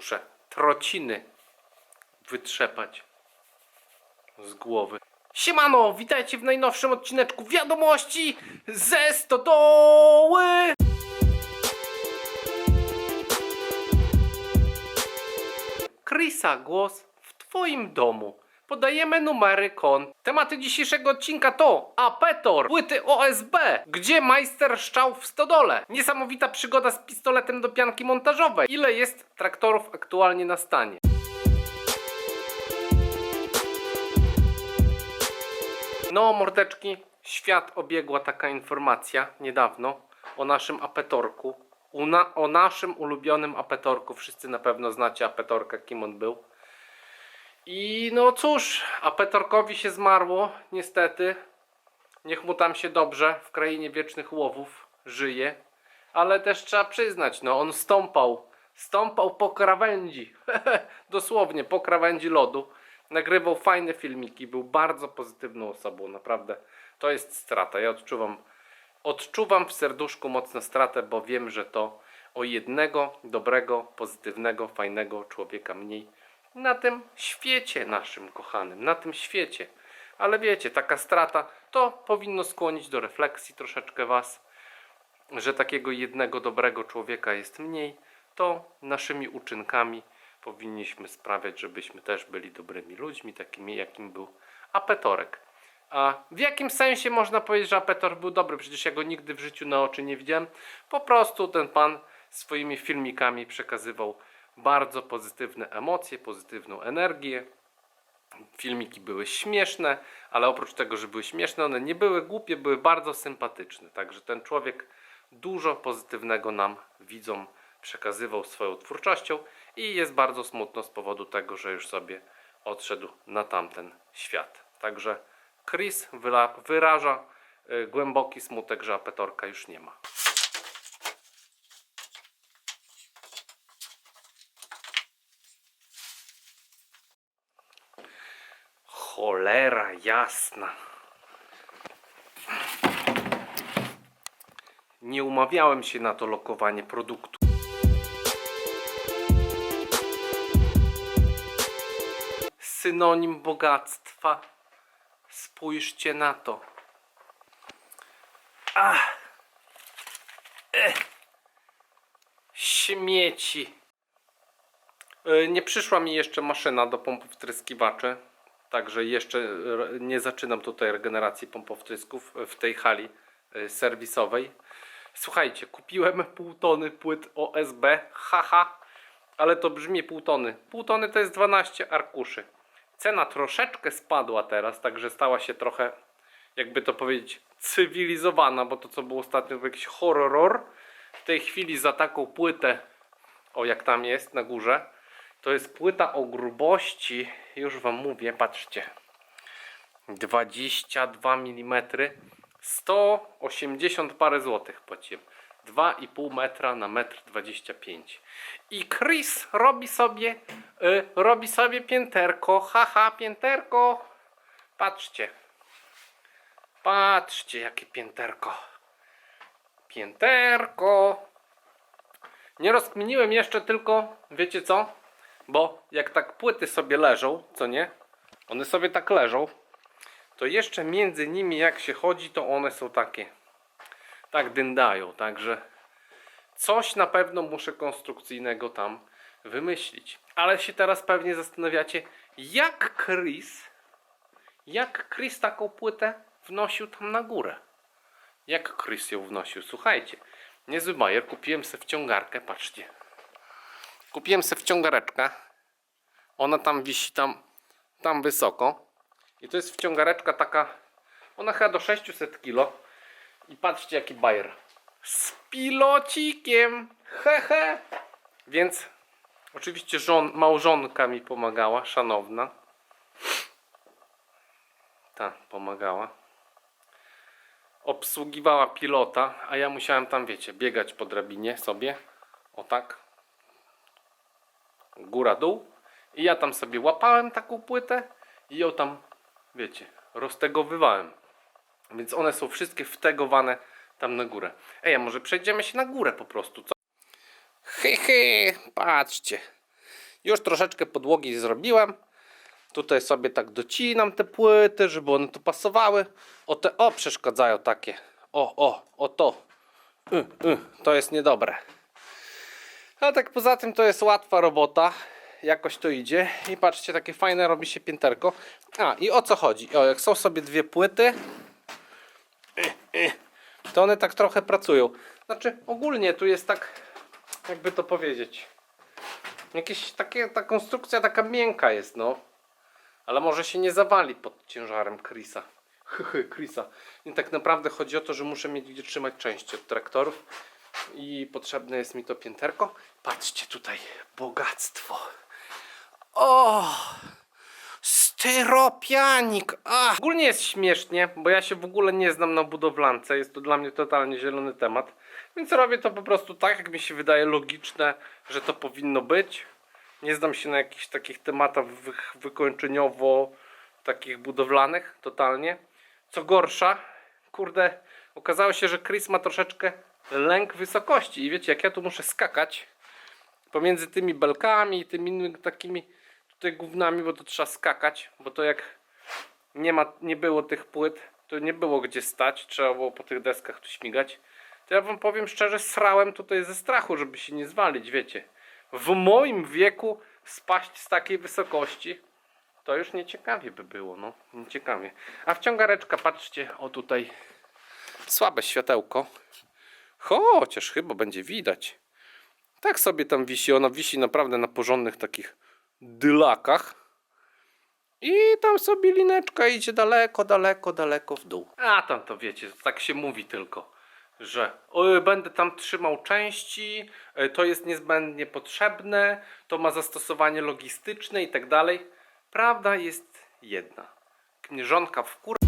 Muszę trociny wytrzepać z głowy. Siemano, witajcie w najnowszym odcineczku wiadomości ze stodoły! Krysa, głos w twoim domu. Podajemy numery kont. Tematy dzisiejszego odcinka to Apetor, płyty OSB, gdzie majster szczał w stodole, niesamowita przygoda z pistoletem do pianki montażowej, ile jest traktorów aktualnie na stanie. No, mordeczki, świat obiegła taka informacja niedawno o naszym apetorku. Na, o naszym ulubionym apetorku. Wszyscy na pewno znacie apetorka, kim on był. I no cóż, apetorkowi się zmarło, niestety. Niech mu tam się dobrze w krainie wiecznych łowów żyje. Ale też trzeba przyznać, no on stąpał, stąpał po krawędzi. Dosłownie po krawędzi lodu. Nagrywał fajne filmiki, był bardzo pozytywną osobą, naprawdę. To jest strata. Ja odczuwam, odczuwam w serduszku mocno stratę, bo wiem, że to o jednego dobrego, pozytywnego, fajnego człowieka mniej na tym świecie naszym kochanym, na tym świecie. Ale wiecie, taka strata to powinno skłonić do refleksji troszeczkę Was, że takiego jednego dobrego człowieka jest mniej, to naszymi uczynkami powinniśmy sprawiać, żebyśmy też byli dobrymi ludźmi, takimi jakim był Apetorek. A w jakim sensie można powiedzieć, że Apetor był dobry? Przecież ja go nigdy w życiu na oczy nie widziałem. Po prostu ten pan swoimi filmikami przekazywał bardzo pozytywne emocje, pozytywną energię. Filmiki były śmieszne, ale oprócz tego, że były śmieszne, one nie były głupie, były bardzo sympatyczne. Także ten człowiek dużo pozytywnego nam widzom przekazywał swoją twórczością i jest bardzo smutno z powodu tego, że już sobie odszedł na tamten świat. Także Chris wyraża y, głęboki smutek, że Apetorka już nie ma. Cholera jasna. Nie umawiałem się na to lokowanie produktu. Synonim bogactwa. Spójrzcie na to. Ach. Ech. Śmieci. E, Nie przyszła mi jeszcze maszyna do pompów wtryskiwaczy. Także jeszcze e, nie zaczynam tutaj regeneracji pompowtrysków w tej hali e, serwisowej. Słuchajcie, kupiłem pół tony płyt OSB. Haha, ale to brzmi pół tony. Pół tony to jest 12 arkuszy. Cena troszeczkę spadła teraz, także stała się trochę, jakby to powiedzieć, cywilizowana, bo to co było ostatnio to jakiś horror. W tej chwili za taką płytę, o jak tam jest na górze, to jest płyta o grubości, już wam mówię, patrzcie. 22 mm, 180 parę złotych płaciłem. 2,5 metra na metr 25. I Chris robi sobie, y, robi sobie pięterko. Haha, pięterko. Patrzcie. Patrzcie, jakie pięterko. Pięterko. Nie rozkminiłem jeszcze tylko, wiecie co? Bo jak tak płyty sobie leżą, co nie? One sobie tak leżą, to jeszcze między nimi jak się chodzi, to one są takie. Tak dyndają, także coś na pewno muszę konstrukcyjnego tam wymyślić. Ale się teraz pewnie zastanawiacie, jak Chris, jak Chris taką płytę wnosił tam na górę. Jak Chris ją wnosił? Słuchajcie, niezły bajer, kupiłem sobie wciągarkę, patrzcie. Kupiłem sobie wciągareczkę. Ona tam wisi tam, tam wysoko. I to jest wciągareczka taka, ona chyba do 600 kg. I patrzcie jaki bajer. Z pilocikiem. Hehe. Więc oczywiście żon, małżonka mi pomagała, szanowna. Ta pomagała. Obsługiwała pilota, a ja musiałem tam, wiecie, biegać po drabinie sobie. O tak. Góra, dół. I ja tam sobie łapałem taką płytę i ją tam, wiecie, roztegowywałem. Więc one są wszystkie wtegowane tam na górę. Ej, a może przejdziemy się na górę po prostu, co? Hy, hy, patrzcie. Już troszeczkę podłogi zrobiłem. Tutaj sobie tak docinam te płyty, żeby one tu pasowały. O te, o, przeszkadzają takie. O, o, o to. Y, y, to jest niedobre. A tak poza tym to jest łatwa robota. Jakoś to idzie. I patrzcie, takie fajne robi się pięterko. A, i o co chodzi? O, jak są sobie dwie płyty, to one tak trochę pracują. Znaczy, ogólnie tu jest tak, jakby to powiedzieć. Jakieś takie, ta konstrukcja taka miękka jest, no. Ale może się nie zawali pod ciężarem Chrisa. Chrisa. I tak naprawdę chodzi o to, że muszę mieć gdzie trzymać części od traktorów. I potrzebne jest mi to pięterko. Patrzcie tutaj, bogactwo. O! Styropianik! A! Ogólnie jest śmiesznie, bo ja się w ogóle nie znam na budowlance. Jest to dla mnie totalnie zielony temat. Więc robię to po prostu tak, jak mi się wydaje logiczne, że to powinno być. Nie znam się na jakichś takich tematach wy wykończeniowo takich budowlanych totalnie. Co gorsza, kurde, okazało się, że Chris ma troszeczkę lęk wysokości. I wiecie, jak ja tu muszę skakać pomiędzy tymi belkami i tymi innymi takimi tutaj gównami, bo to trzeba skakać, bo to jak nie ma, nie było tych płyt, to nie było gdzie stać, trzeba było po tych deskach tu śmigać. To ja wam powiem szczerze, srałem tutaj ze strachu, żeby się nie zwalić, wiecie. W moim wieku spaść z takiej wysokości, to już nieciekawie by było, no, nieciekawie. A wciągareczka, patrzcie, o tutaj, słabe światełko, chociaż chyba będzie widać. Tak sobie tam wisi, ona wisi naprawdę na porządnych takich dylakach. I tam sobie lineczka idzie daleko, daleko, daleko w dół. A tam to wiecie, tak się mówi tylko, że będę tam trzymał części, e, to jest niezbędnie potrzebne, to ma zastosowanie logistyczne i tak dalej. Prawda jest jedna. Knieżonka w kur...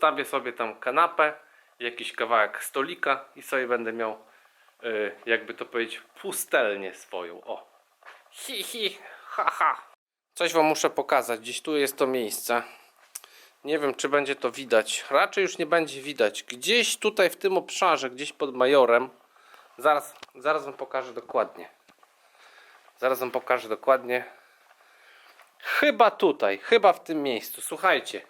Postawię sobie tam kanapę, jakiś kawałek stolika i sobie będę miał, y, jakby to powiedzieć, pustelnię swoją. O. Hi, hi, ha, ha. Coś wam muszę pokazać. Gdzieś tu jest to miejsce. Nie wiem, czy będzie to widać. Raczej już nie będzie widać. Gdzieś tutaj w tym obszarze, gdzieś pod majorem. Zaraz, zaraz wam pokażę dokładnie. Zaraz wam pokażę dokładnie. Chyba tutaj, chyba w tym miejscu. Słuchajcie,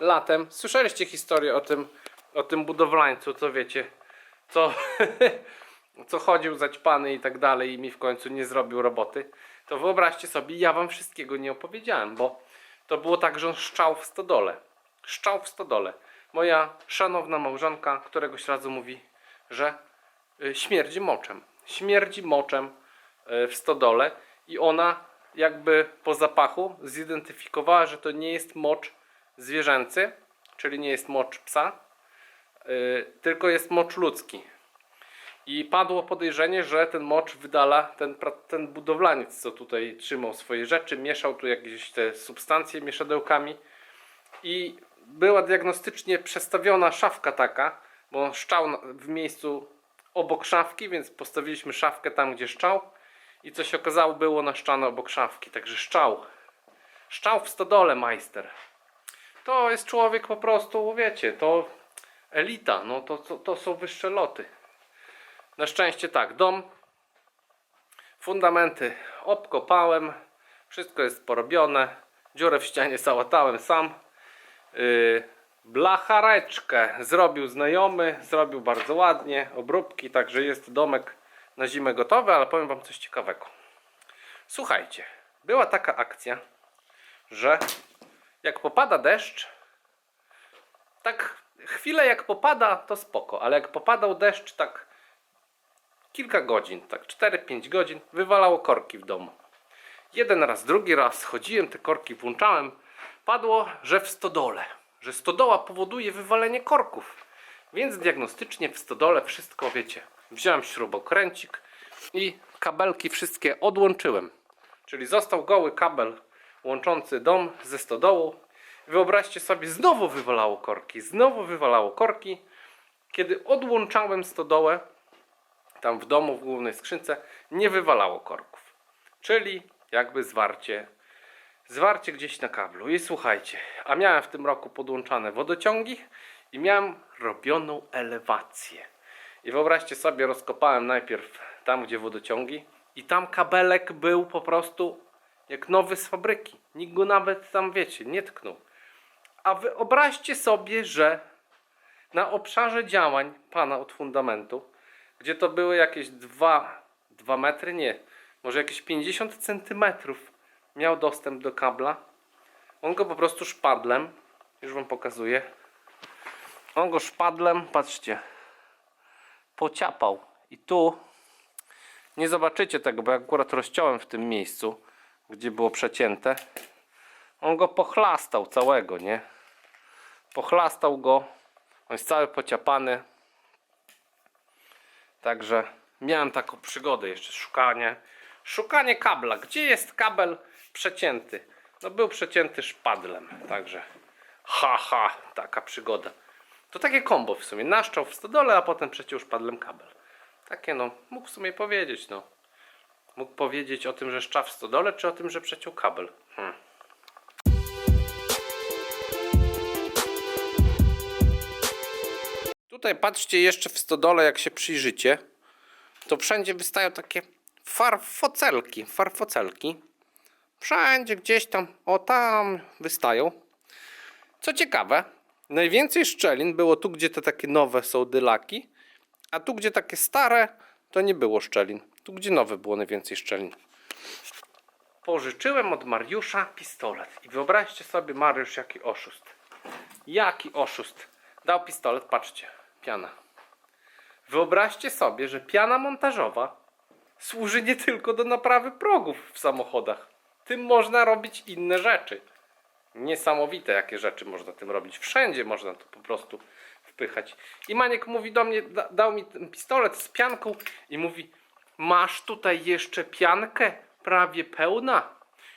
latem słyszeliście historię o tym, o tym budowlańcu, co wiecie, co, co chodził zaćpany i tak dalej i mi w końcu nie zrobił roboty. To wyobraźcie sobie, ja wam wszystkiego nie opowiedziałem, bo to było tak, że on szczał w stodole. Szczał w stodole. Moja szanowna małżonka któregoś razu mówi, że y, śmierdzi moczem. Śmierdzi moczem y, w stodole i ona jakby po zapachu zidentyfikowała, że to nie jest mocz zwierzęcy, czyli nie jest mocz psa, y, tylko jest mocz ludzki. I padło podejrzenie, że ten mocz wydala ten, ten budowlaniec, co tutaj trzymał swoje rzeczy, mieszał tu jakieś te substancje mieszadełkami i była diagnostycznie przestawiona szafka taka, bo szczał w miejscu obok szafki, więc postawiliśmy szafkę tam, gdzie szczał i co się okazało było naszczane obok szafki, także szczał. Szczał w stodole majster. To jest człowiek po prostu, wiecie, to elita, no to, to, to są wyższe loty. Na szczęście tak, dom, fundamenty obkopałem, wszystko jest porobione, dziurę w ścianie załatałem sam. Yy, blachareczkę zrobił znajomy, zrobił bardzo ładnie, obróbki, także jest domek na zimę gotowy, ale powiem wam coś ciekawego. Słuchajcie, była taka akcja, że jak popada deszcz, tak chwilę jak popada, to spoko, ale jak popadał deszcz tak kilka godzin, tak 4-5 godzin, wywalało korki w domu. Jeden raz, drugi raz chodziłem, te korki włączałem. Padło, że w stodole, że stodoła powoduje wywalenie korków. Więc diagnostycznie w stodole wszystko wiecie. Wziąłem śrubokręcik i kabelki wszystkie odłączyłem. Czyli został goły kabel łączący dom ze stodołą. Wyobraźcie sobie, znowu wywalało korki, znowu wywalało korki. Kiedy odłączałem stodołę, tam w domu, w głównej skrzynce, nie wywalało korków. Czyli jakby zwarcie, zwarcie gdzieś na kablu. I słuchajcie, a miałem w tym roku podłączane wodociągi i miałem robioną elewację. I wyobraźcie sobie, rozkopałem najpierw tam, gdzie wodociągi i tam kabelek był po prostu jak nowy z fabryki. Nikt go nawet tam, wiecie, nie tknął. A wyobraźcie sobie, że na obszarze działań pana od fundamentu, gdzie to były jakieś 2, 2 metry, nie, może jakieś 50 centymetrów miał dostęp do kabla. On go po prostu szpadlem, już wam pokazuję. On go szpadlem, patrzcie, pociapał. I tu nie zobaczycie tego, bo ja akurat rozciąłem w tym miejscu, gdzie było przecięte. On go pochlastał całego, nie? Pochlastał go. On jest cały pociapany. Także miałem taką przygodę jeszcze, szukanie. Szukanie kabla. Gdzie jest kabel przecięty? No był przecięty szpadlem, także ha ha, taka przygoda. To takie kombo w sumie. Naszczał w stodole, a potem przeciął szpadlem kabel. Takie no, mógł w sumie powiedzieć no. Mógł powiedzieć o tym, że szczaw w stodole, czy o tym, że przeciął kabel. Hmm. Tutaj patrzcie jeszcze w stodole, jak się przyjrzycie, to wszędzie wystają takie farfocelki, farfocelki. Wszędzie gdzieś tam, o tam wystają. Co ciekawe, najwięcej szczelin było tu, gdzie te takie nowe są dylaki, a tu, gdzie takie stare, to nie było szczelin. Tu, gdzie nowe było najwięcej szczelin. Pożyczyłem od Mariusza pistolet. I wyobraźcie sobie, Mariusz, jaki oszust. Jaki oszust. Dał pistolet, patrzcie, piana. Wyobraźcie sobie, że piana montażowa służy nie tylko do naprawy progów w samochodach. Tym można robić inne rzeczy. Niesamowite, jakie rzeczy można tym robić. Wszędzie można to po prostu wpychać. I Maniek mówi do mnie, da, dał mi ten pistolet z pianką i mówi: Masz tutaj jeszcze piankę prawie pełna.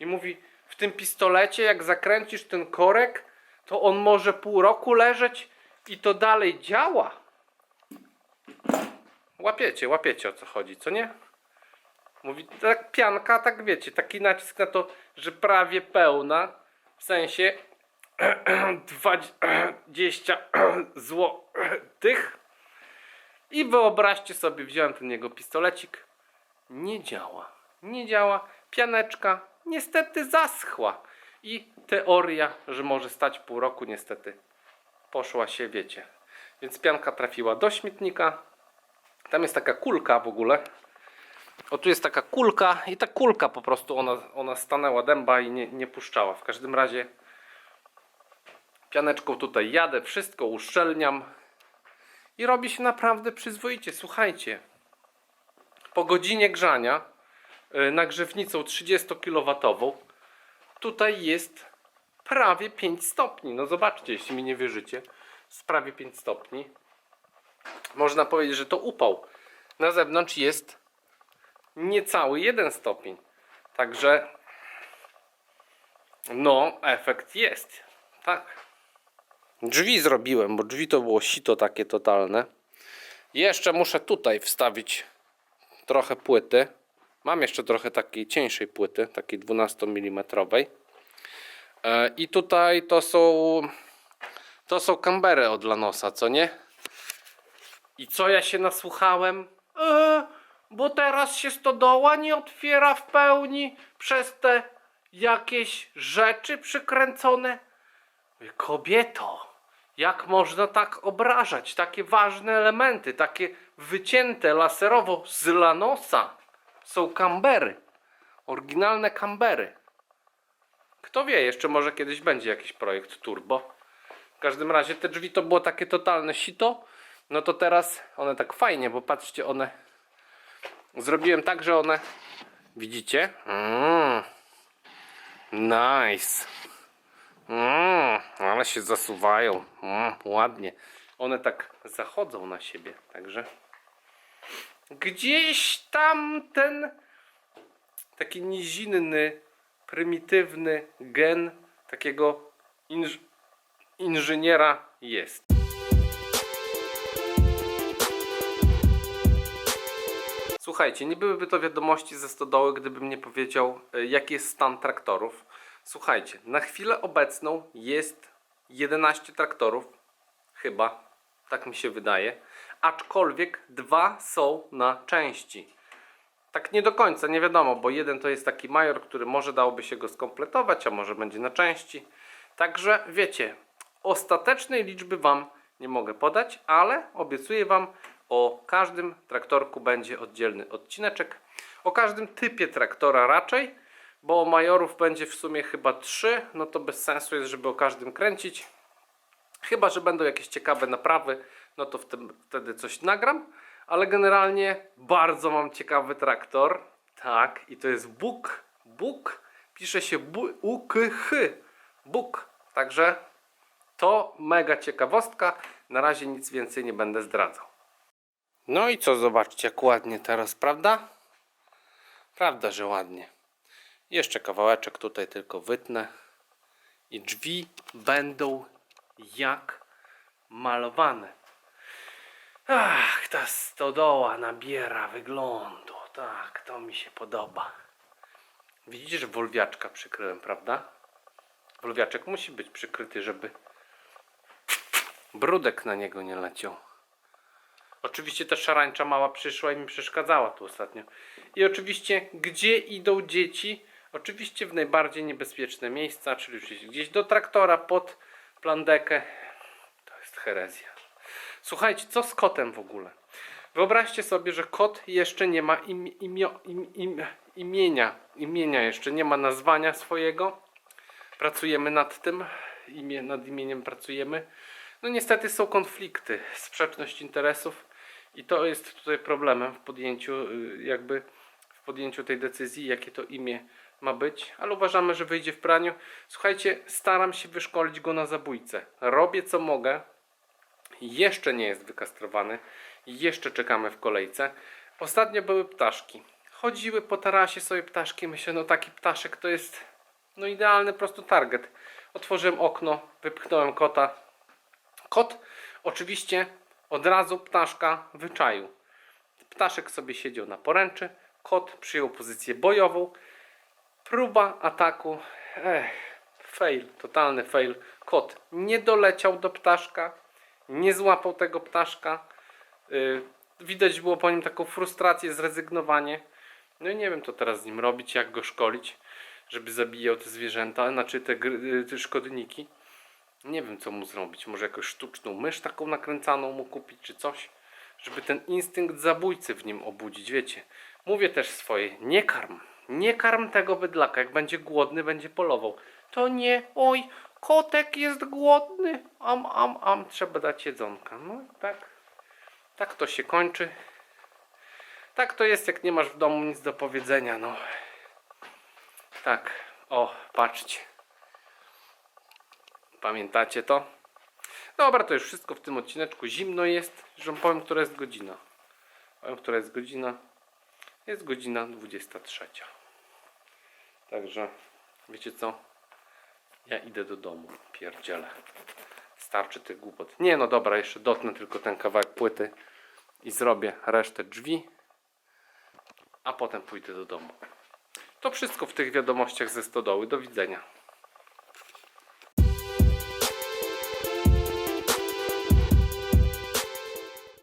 I mówi: W tym pistolecie, jak zakręcisz ten korek, to on może pół roku leżeć i to dalej działa. Łapiecie, łapiecie o co chodzi, co nie? Mówi, tak pianka, tak wiecie, taki nacisk na to, że prawie pełna, w sensie 20 złotych. I wyobraźcie sobie, wziąłem ten jego pistolecik, nie działa, nie działa, pianeczka niestety zaschła. I teoria, że może stać pół roku, niestety poszła się, wiecie. Więc pianka trafiła do śmietnika. Tam jest taka kulka w ogóle, o tu jest taka kulka i ta kulka po prostu ona, ona stanęła dęba i nie, nie puszczała. W każdym razie pianeczką tutaj jadę, wszystko uszczelniam i robi się naprawdę przyzwoicie. Słuchajcie, po godzinie grzania nagrzewnicą 30 kW tutaj jest prawie 5 stopni. No zobaczcie, jeśli mi nie wierzycie, jest prawie 5 stopni. Można powiedzieć, że to upał. Na zewnątrz jest niecały 1 stopień. Także no, efekt jest. Tak. Drzwi zrobiłem, bo drzwi to było sito takie totalne. Jeszcze muszę tutaj wstawić trochę płyty. Mam jeszcze trochę takiej cieńszej płyty, takiej 12 mm. E, I tutaj to są to są kambery od Lanosa, co nie? I co ja się nasłuchałem? Eee, bo teraz się stodoła nie otwiera w pełni przez te jakieś rzeczy przykręcone. Kobieto, jak można tak obrażać takie ważne elementy, takie wycięte laserowo z lanosa? Są kambery, oryginalne kambery. Kto wie, jeszcze może kiedyś będzie jakiś projekt turbo. W każdym razie te drzwi to było takie totalne sito. No to teraz one tak fajnie, bo patrzcie, one zrobiłem tak, że one widzicie? Mm. Nice. Mm, ale się zasuwają. Mm, ładnie. One tak zachodzą na siebie, także gdzieś tam ten taki nizinny, prymitywny gen takiego inż inżyniera jest. Słuchajcie, nie byłyby to wiadomości ze stodoły, gdybym nie powiedział, e, jaki jest stan traktorów. Słuchajcie, na chwilę obecną jest 11 traktorów, chyba. Tak mi się wydaje. Aczkolwiek dwa są na części. Tak nie do końca, nie wiadomo, bo jeden to jest taki major, który może dałoby się go skompletować, a może będzie na części. Także wiecie, ostatecznej liczby Wam nie mogę podać, ale obiecuję Wam, o każdym traktorku będzie oddzielny odcineczek. O każdym typie traktora raczej, bo majorów będzie w sumie chyba trzy, no to bez sensu jest, żeby o każdym kręcić. Chyba, że będą jakieś ciekawe naprawy, no to wtedy, wtedy coś nagram. Ale generalnie bardzo mam ciekawy traktor. Tak, i to jest Buk. Buk pisze się U-K-H. Buk. Także to mega ciekawostka. Na razie nic więcej nie będę zdradzał. No i co, zobaczcie, jak ładnie teraz, prawda? Prawda, że ładnie. Jeszcze kawałeczek tutaj tylko wytnę. I drzwi będą jak malowane. Ach, ta stodoła nabiera wyglądu. Tak, to mi się podoba. Widzicie, że wolwiaczka przykryłem, prawda? Wolwiaczek musi być przykryty, żeby brudek na niego nie leciał. Oczywiście ta szarańcza mała przyszła i mi przeszkadzała tu ostatnio. I oczywiście, gdzie idą dzieci? Oczywiście w najbardziej niebezpieczne miejsca, czyli gdzieś do traktora, pod plandekę. To jest herezja. Słuchajcie, co z kotem w ogóle? Wyobraźcie sobie, że kot jeszcze nie ma im, im, im, imienia. Imienia jeszcze nie ma nazwania swojego. Pracujemy nad tym. Imię, nad imieniem pracujemy. No niestety są konflikty, sprzeczność interesów i to jest tutaj problemem w podjęciu y, jakby w podjęciu tej decyzji, jakie to imię ma być, ale uważamy, że wyjdzie w praniu. Słuchajcie, staram się wyszkolić go na zabójcę. Robię co mogę. Jeszcze nie jest wykastrowany. Jeszcze czekamy w kolejce. Ostatnio były ptaszki. Chodziły po tarasie sobie ptaszki. Myślę, no taki ptaszek to jest no idealny po prostu target. Otworzyłem okno, wypchnąłem kota. Kot oczywiście od razu ptaszka wyczaił. Ptaszek sobie siedział na poręczy. Kot przyjął pozycję bojową. Próba ataku. Ech, fail, totalny fail. Kot nie doleciał do ptaszka, nie złapał tego ptaszka. Yy, widać było po nim taką frustrację, zrezygnowanie. No i nie wiem, co teraz z nim robić, jak go szkolić, żeby zabijał te zwierzęta, znaczy te, gry- te szkodniki. Nie wiem, co mu zrobić. Może jakąś sztuczną mysz taką nakręcaną mu kupić, czy coś, żeby ten instynkt zabójcy w nim obudzić. Wiecie, mówię też swoje, nie karm. Nie karm tego bydlaka. Jak będzie głodny, będzie polował. To nie, oj, kotek jest głodny. Am, am, am, trzeba dać jedzonka. No tak, tak to się kończy. Tak to jest, jak nie masz w domu nic do powiedzenia, no. Tak, o, patrzcie. Pamiętacie to? Dobra, to już wszystko w tym odcineczku. Zimno jest, że powiem, która jest godzina. Powiem, która jest godzina. Jest godzina 23. Także, wiecie co? Ja idę do domu. Pierdzielę. Starczy tych głupot. Nie, no dobra, jeszcze dotnę tylko ten kawałek płyty i zrobię resztę drzwi, a potem pójdę do domu. To wszystko w tych wiadomościach ze stodoły. Do widzenia.